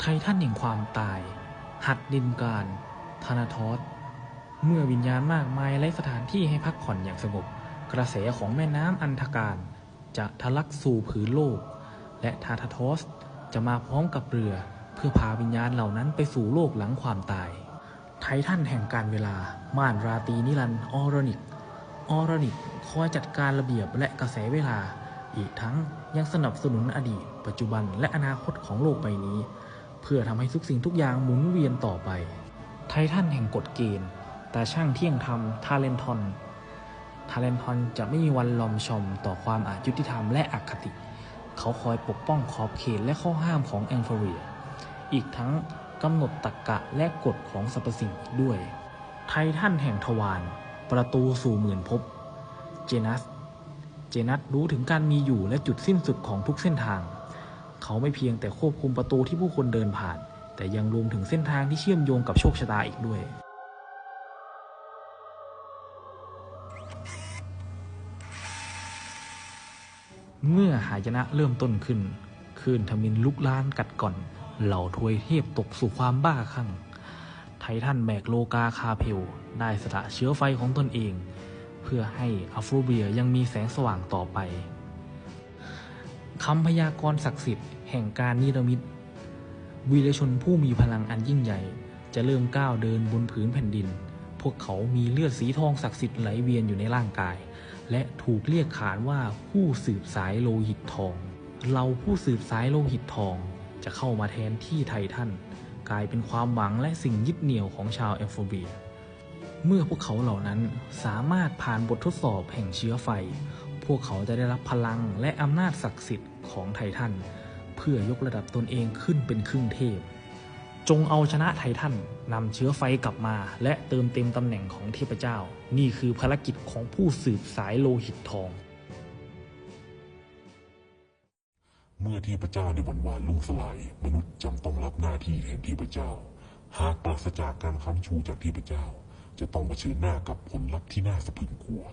ไททันแห่งความตาย หัดดินการธนาทอสเมื่อวิญญาณมากมายไร้สถานที่ให้พักผ่อนอย่างสงบ กระแสของแม่น้ำอันธการ จะทะลักสู่ผืนโลก และทาทาทอสจะมาพร้อมกับเรือ เพื่อพาวิญญาณเหล่านั้นไปสู่โลกหลังความตาย ไททันแห่งการเวลา ม่านราตีนิรันออรนิก ออรนิกคอยจัดการระเบียบและกระแสเวลา อีกทั้งยังสนับสนุนอดีต ปัจจุบันและอนาคตของโลกใบนี้ เพื่อทำให้ทุกสิ่งทุกอย่างหมุนเวียนต่อไป ไททันแห่งกฎเกณฑ์แต่ช่างเที่ยงธรรมทาเลนทอนทาเลนทอนจะไม่มีวันลอมชมต่อความอายุติธรรมและอคติ เขาคอยปกป้องขอบเขตและข้อห้ามของแองโฟเรีย อีกทั้งกำหนดตรรกะและกฎของสรรพสิ่งอีกด้วย ไททันแห่งทวารประตูสู่หมื่นภพเจนัส เจนัสรู้ถึงการมีอยู่และจุดสิ้นสุดของทุกเส้นทาง เขาไม่เพียงแต่ควบคุมประตูที่ผู้คนเดินผ่าน แต่ยังรวมถึงเส้นทางที่เชื่อมโยงกับโชคชะตาอีกด้วย เมื่อหายนะเริ่มต้นขึ้นคืนทมินลุกลานกัดก่อน เหล่าทวยเทพตกสู่ความบ้าคลั่ง ไททันแบกโลกาคาเพลได้สละเชื้อไฟของตนเอง เพื่อให้อัฟโรเบียยังมีแสงสว่างต่อไป คำพยากรณ์ศักดิ์สิทธิ์แห่งการนิรมิตวีรชนผู้มีพลังอันยิ่งใหญ่ จะเริ่มก้าวเดินบนผืนแผ่นดิน พวกเขามีเลือดสีทองศักดิ์สิทธิ์ไหลเวียนอยู่ในร่างกาย และถูกเรียกขานว่าผู้สืบสายโลหิตทอง เราผู้สืบสายโลหิตทอง จะเข้ามาแทนที่ไททันกลายเป็นความหวังและสิ่งยึดเหนี่ยวของชาวแอมโฟเบีย เมื่อพวกเขาเหล่านั้นสามารถผ่านบททดสอบแห่งเชื้อไฟ พวกเขาจะได้รับพลังและอำนาจศักดิ์สิทธิ์ของไททันเพื่อยกระดับตนเองขึ้นเป็นครึ่งเทพ จงเอาชนะไททันนำเชื้อไฟกลับมา และเติมเต็มตำแหน่งของเทพเจ้า นี่คือภารกิจของผู้สืบสายโลหิตทอง เมื่อเทพเจ้าในวันวานล่มสลาย มนุษย์จำต้องรับหน้าที่แทนเทพเจ้า หากปราศจากการค้ำชูจากเทพเจ้า จะต้องเผชิญหน้ากับผลลัพธ์ที่น่าสะพรึงกลัว